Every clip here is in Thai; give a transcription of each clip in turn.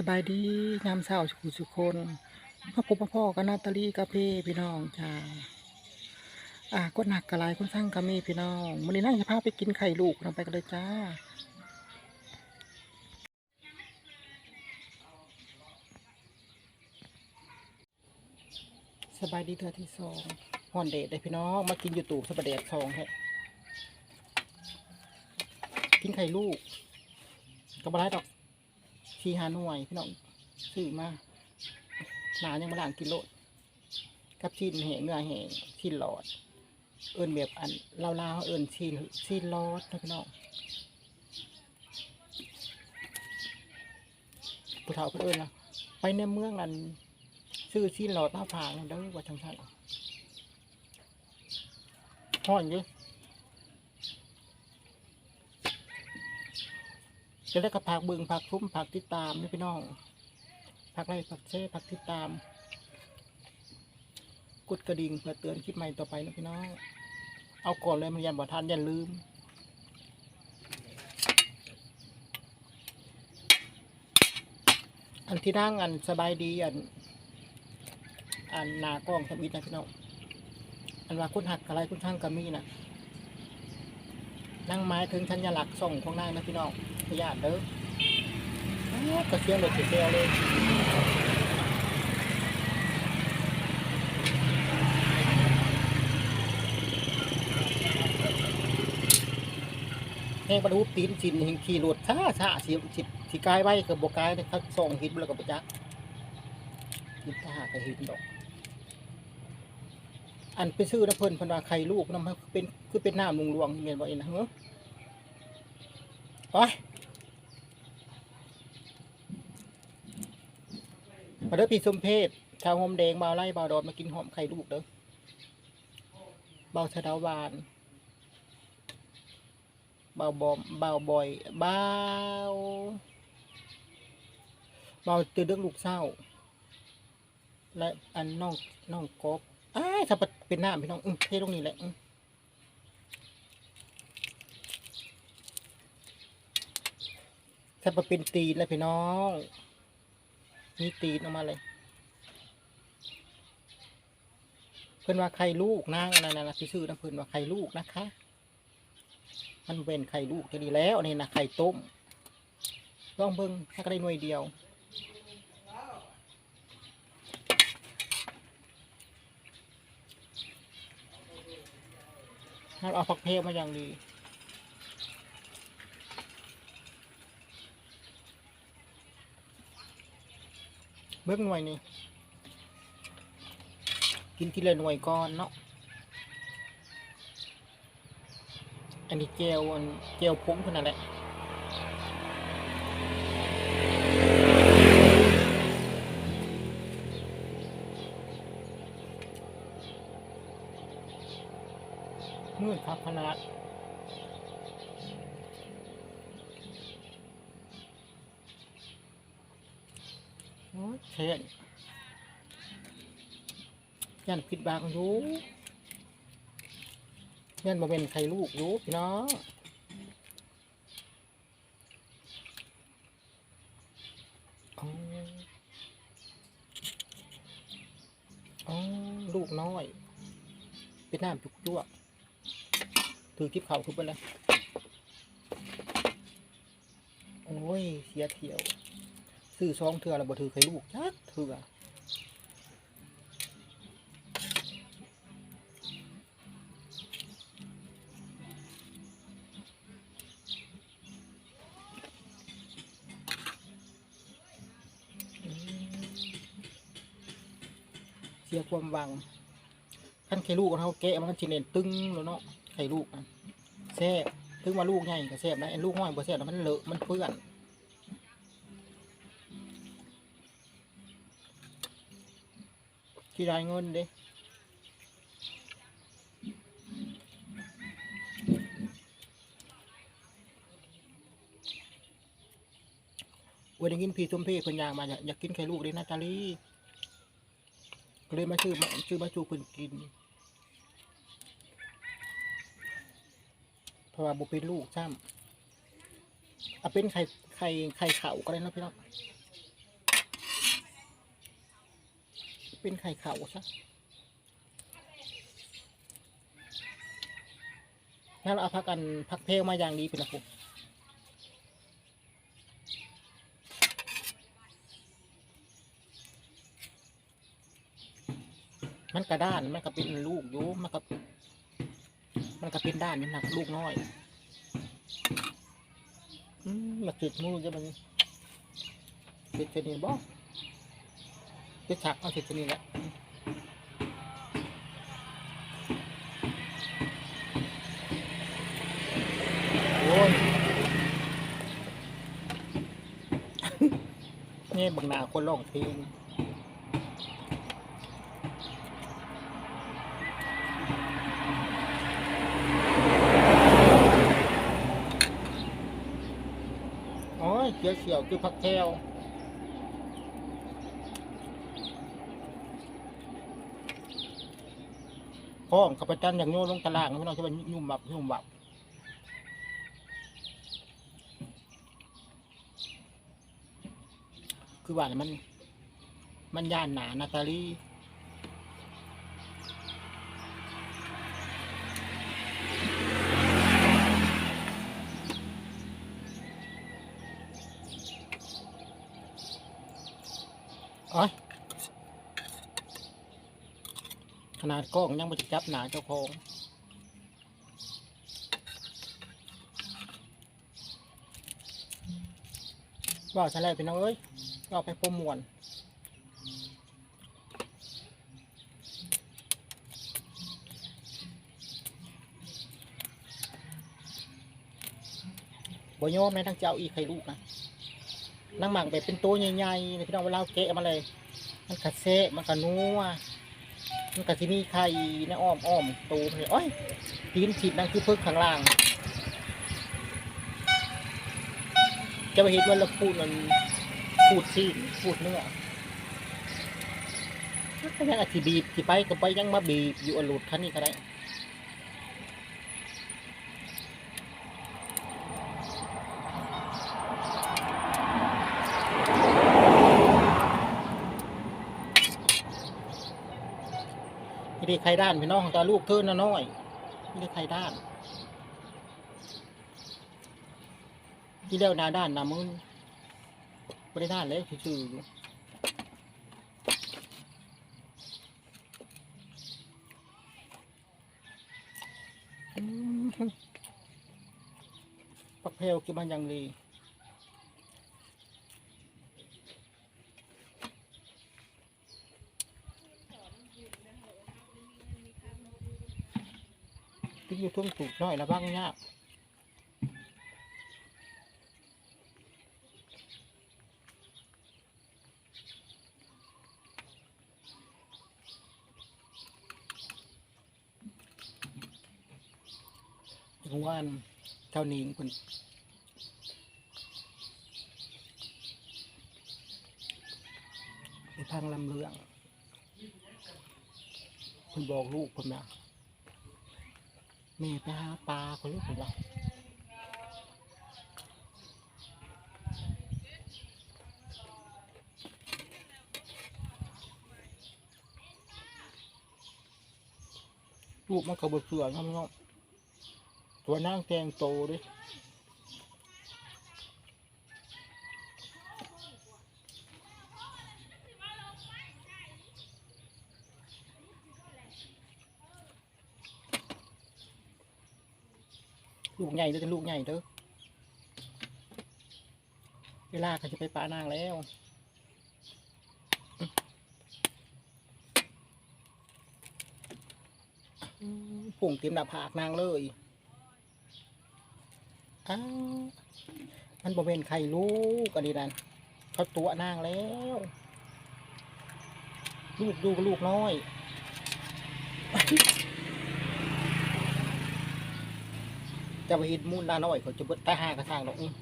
สบายดีงามเศร้าสุขสุคนพ่อพบพ่อกับนาตาลีกับเพ่พี่น้องจ้าอะก็หนักกระไรคนสร้างกามีพี่น้องวันนี้นั่งจะพาไปกินไข่ลูกเราไปกันเลยจ้าสบายดีเธอที่สองฮอนเดทเลยพี่น้องมากินอยู่ตู่สบายเดทสองแฮะกินไข่ลูกก็บไรดอก ที่หาหน่วยพี่น้องซื้อมาหนายังมาล้างกิโลกับชิ้นแหงเนื้อแหงชิ้นหลอด เอินแบบอันลาวๆเอินชิ้นชิ้นหลอดนะพี่น้องผู้เฒ่าเพิ่นเอินนะไปในเมืองนั้นซื้อชิ้นหลอดหน้าผางเด้อว่าจังซั่นห้อนอยู่ จะได้กับผักเบึงผักทุ่มผักติดตามนี่พี่น้องผักไรผักเช่ผักติดตาม กดกระดิ่งเพื่อเตือนคลิปใหม่ต่อไปนะพี่น้อง เอาก่อนเลยมันยันบ่ทันย่าลืมอันที่นั่งอันสบายดีอัน อันนากล้องทำอิดนะพี่น้องอันว่าคุณหักอะไรคุณช่างกามีนะนั่งไม้ถึงชัญลักษณ์ส่งของนางนะพี่น้อง พยาธิเด้อกระเทียมเลยเสียเลยแห้งประดูตีนสินหิงขี่รถช้าช้าสิสิสิกายไว้กับบกายนะครับส่องหินแล้วก็บจักหินตาหากระหินดอก อันไปซื้อนะเพลินเพนวาไข่ลูกน้ำเป็นคือเป็นน้ำลุงลวงเมียนบ่เองนะเฮ้อไป มาเด้อพี่สมเพศชาวโฮมแดงบาวไร่บาวดอนมากินหอมไข่ลูกเด้อเบาชะดาวานเบาบอมเบาบอยเบาเบาตื่นเรื่องลูกเศร้า และอันน้องน้องกบอ้ายถ้าเป็นหน้าพี่น้องอืมเทตรงนี้แหละอืมถ้าเป็นตีนแล้วพี่น้อง มีตีนออกมาเลย เพิ่อนว่าไข่ลูกนางอันนั่นนะที่ชื่อนะเพิ่อนว่าไข่ลูกนะคะ มันเป็นไข่ลูกจะดีแล้วนี่นะไข่ต้มลองเบิ่งถ้าก็ได้หน่วยเดียวเราเอาผักเพลมาอย่างดี เบิ้งหน่วยนี่กินทีละหน่วยก่อนเนาะอันนี้เจลอันเจลพุ้งเท่านั้นแหละมืดครับขนาด โอ้ยเช่นยันผิดบางอยู่ยันบ่เป็นไข่ลูกอยู่พี่น้องอ๋อลูกน้อยเป็นน้ำจุกจ้วกถือทิพเขาขึ้นไปเลยโอ้ย เสียเที่ยว ซื้อซองเถื่อแล้วบ่ถือไข่ลูกจักเถื่อเสียความหวังขั้นไข่ลูกของเขาแกะมันชิเน้นตึงแล้วเนาะไข่ลูกแซ่บถึงว่าลูกใหญ่ก็แซ่บนะไอ้ลูกน้อยบ่แซ่บมันเลอะมันเปื้อน ที่ได้เงินเด้วันนี้กินพี่สมเพศเพิ่นอยากมาอยากอยากกินไข่ลูกเด้นาตาลีก็เลยมาซื้อมาซื้อมาจูเพิ่นกิน เพราะว่าบุเป็นลูกซ้ำเอาเป็นไข่ไข่ไข่เข่าก็ได้นะพี่น้อง เป็นไข่เขาซะแล้วเราเอาพักกันพักเพลมาอย่างดีเป็นระบบมันกระด้าน มันก็เป็นลูกอยู่มันก็มันก็เป็นด้านนี่หนักลูกน้อยอืมหลักจุดมูจะมันเป็นชนิดบ่เป็นฉักเอาชนิดแหละโอ้ยนี่บังหนาคนร้องเพลงโอ้ยเขียวเขียวคือผักแก้ว ข้องขับปจันอย่างโยนลงตลางไม่ต้องใช้ว่ายุ่มบับยุ่มบับคือว่ามัน มันย่านหนานาตาลีโอ้ย ขนาดกล้องยังไม่จะจับหนาเจ้าของว่าฉันเลยพี่น้องเอ้ยเราไปโปรมวนบโยมในทั้งเจ้าอีใครลูกนะนั่งหมักแบบเป็นตัวใหญ่ๆนะพี่น้องเวลาเกะมาเลย มันกระเซะมันกระนัว มันกระที่มีไข่ในอ้อมอ้อมตูเลยโอ้ยตีนฉีดนั่นคือเพิ่งข้างล่าง จะไปเห็นว่าเราพูดมันพูดซีนพูดเนื้อก็ยังอธิบีบที่ไปก็ไปยังมาบีบอยู่อลุดคันนี้ก็ได้ ไม่ได้ใครด้านพี่น้องของตาลูกเธอน่ะน้อยไม่ได้ใครด้าน ที่เดียวนาด้านนามือไม่ได้ด้านเลยชื่อชื่อปักเพลกินมันยังดีกิน อยู่ทุ่งถูกน้อยแล้วบ้างยากถึงว่าเจ้านิงคนไปพังลำเรืองคนบอกลูกคนนะ แม่ไปหาปลาคนลูกคนว่าลูกมันก็บดเสือนะพี่น้องตัวนั่งแตงโตดิ ลูกใหญ่เด้อจะลูกใหญ่เด้อเวลาเขาจะไปป่านางแล้วผงเต็มหน้าผากนางเลยอ้ามันบ่เป็นไข่ลูกอันนี้นั่นเขาตัวนางแล้ว ลูกดูกับลูกน้อย จะไปเห็นมูลนาน้อยเขาจะเบิดตาหากระทางดอกอื้อ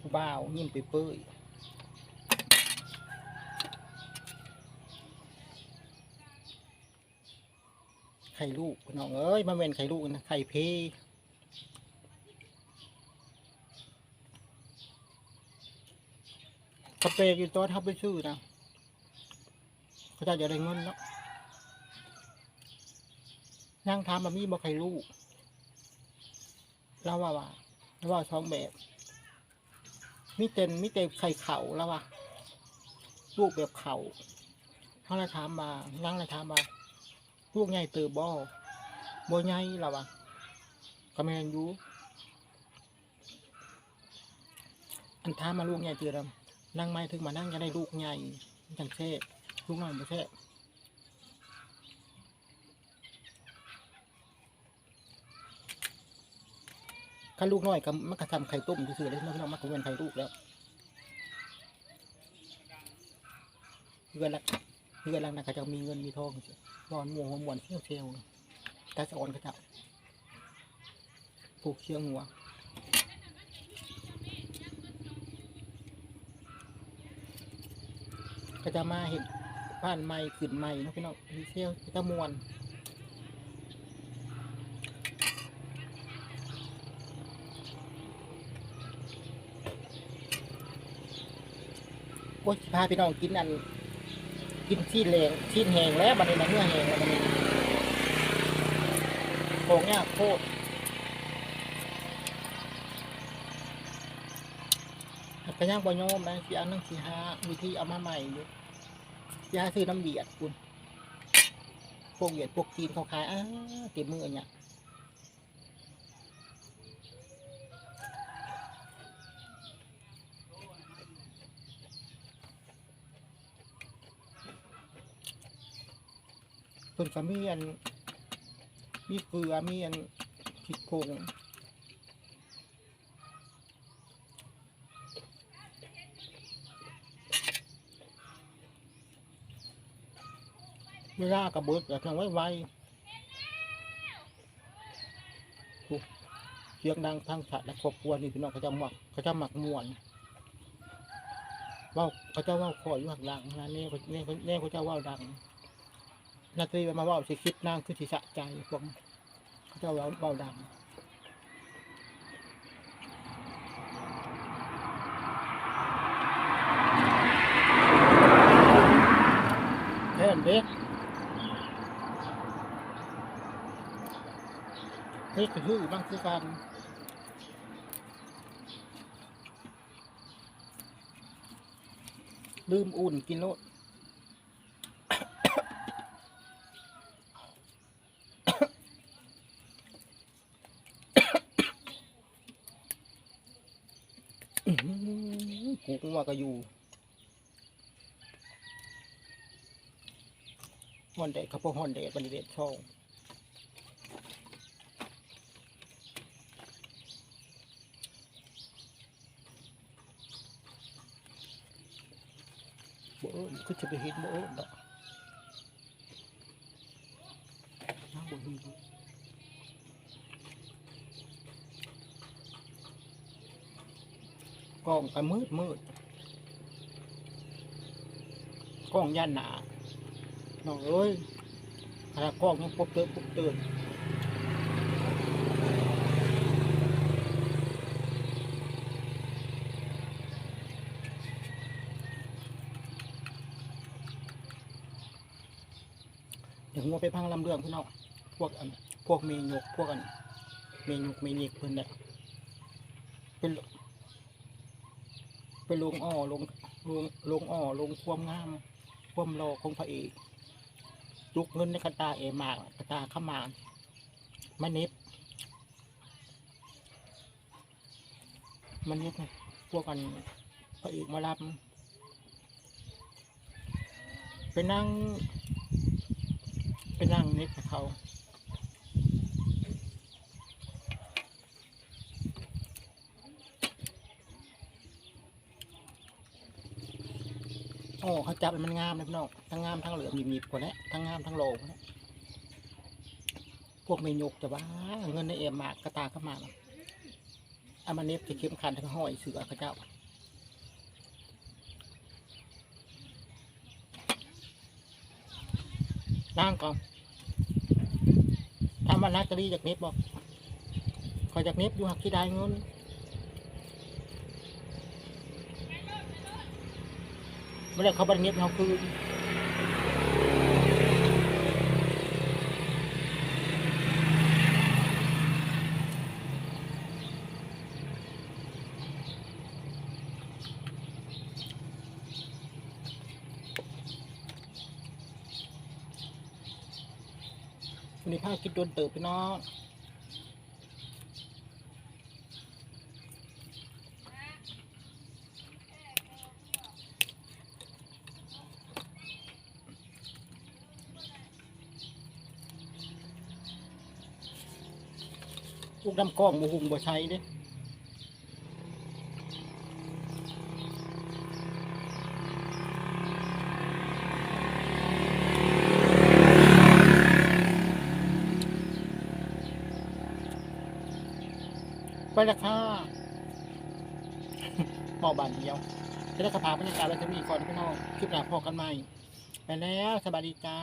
ผู้าวยิ้มไปเปื้ยไข่ลูกน้องเอ้ยมันเป็นไข่ลูกนะไข่เพคกระเปรอยู่ตัวทับไปซื้อนะเขาจะจะได้เงินแล้ว นั่งทำมามีบ่ใครรู้แล้วว่าว่าแล้วว่าช่องแบบมีเต็นมีเต็นไข่เขาแล้วว่าลูกแบบเขาเขาเลยถามมานั่งเลยถามมาลูกใหญ่เติบบ่บ่ใหญ่แล้วว่าก็แมนอยูอันถามาลูกใหญ่เติบดำนั่งไม่ถึงมานั่งจะได้ลูกใหญ่จังเท่ลูกน้อยบ่แท่ ถ้าลูกน้อยก็มันก็ทำไข่ต้มซื่อๆเลยมันก็มันก็เป็นไข่ลูกแล้วเพื่อนละเพื่อนละนะเขาจะมีเงินมีทองนอนมัวหัวมวนเที่ยวเที่ยวตาสะออนเขาจะผูกเชือกหัวก็จะมาเห็นบ้านใหม่ขึ้นใหม่นะพี่น้องมีเที่ยวตะมวน อ้ยพาพี่น้องกินอัน กินชิ้นแรงชิ้นแหงแล้วบันนี้นะเนื้อแหงแล้วบันนี้โงเนี่ยโคตรกระย่างบอยอมนะสีอันนั่งสีหาวิธีเอามาใหม่อยู่สีหาซื้อน้ำเบียดคุณพวกเบียดพวกจีนเขาขายอ้าเต็มมือเนี่ย ส่วนก็มีอัน มีเกลือมีอันพริกผงเวลากระเบิดแบบไว้ไวเสียงดังทั้งสัตว์และครอบครัวนี่พี่น้องเขาจะหมักเขาจะหมักมวนว่าเขาจะว่าคอยอยู่ข้างหลังนะเนี่ยเขาเนี่ยเขาเนี่ยเขาจะว่าดัง นาทีมาว่าสิคิดนั่งคือสิสะใจผมเขาจะเว่าเบาดังแค่นเด็กเด็กคือบ้างคือกันลืมอุ่นกินโลด อื้อหื อกูก็ว่าก็อยู่ฮอนเดดเขาพวกฮอนเดดบริเวณช่องบ่เอิ้นคือจะไปเห็นบ่เนดอกน้าบ่เห็น กล้องก็มืดมืดกล้องย่านหนาน้องเอ้ยขนากล้องยังพบเติมพบเติมเดี๋ยวงัวไปพังลำเรื่องพี่น้องพวกอันพวกเมยกพวกอันเมยกเมยิกเพิ่นเนี่ยเป็น ไปลงอ้อลงลงลงอ้อลงความงามความรอของพระเอกลุกเงินในกระตาเอมากกระตาข้ามามันน็บมันน็บไงพวกกันพระเอกมารับไปนั่งไปนั่งน็บกับเขา โอ้เขา จับมันงามเลยพี่น้องทั้งงามทั้งเหลืองหยิบๆกว่านี้ทั้งงามทั้งโลกว่านี้พวกเมยกจะว่าเงินในเอ็มมากกระตาเข้ามาน่ะเอามาเน็บจะเข้มขันทั้งห้อยเสือเขาเจ้านั่งก่อนทำมานักกรีจากเน็บบอกขอจากเน็บอยู่หักที่ได้เงิน ไม่ได้เขาบันเงียบเขาคือนนี้พากินโดนเติบไปเนาะ ดำกล้องบูหุงบ่ใช้เด้ไปละค่ะพอบานเดียวจะได้กระพาบรรยากาศแล้วจะมีก่อนพี่น้องคลิปหน้าพอกันใหม่ ไปแล้วสบายดีจ้า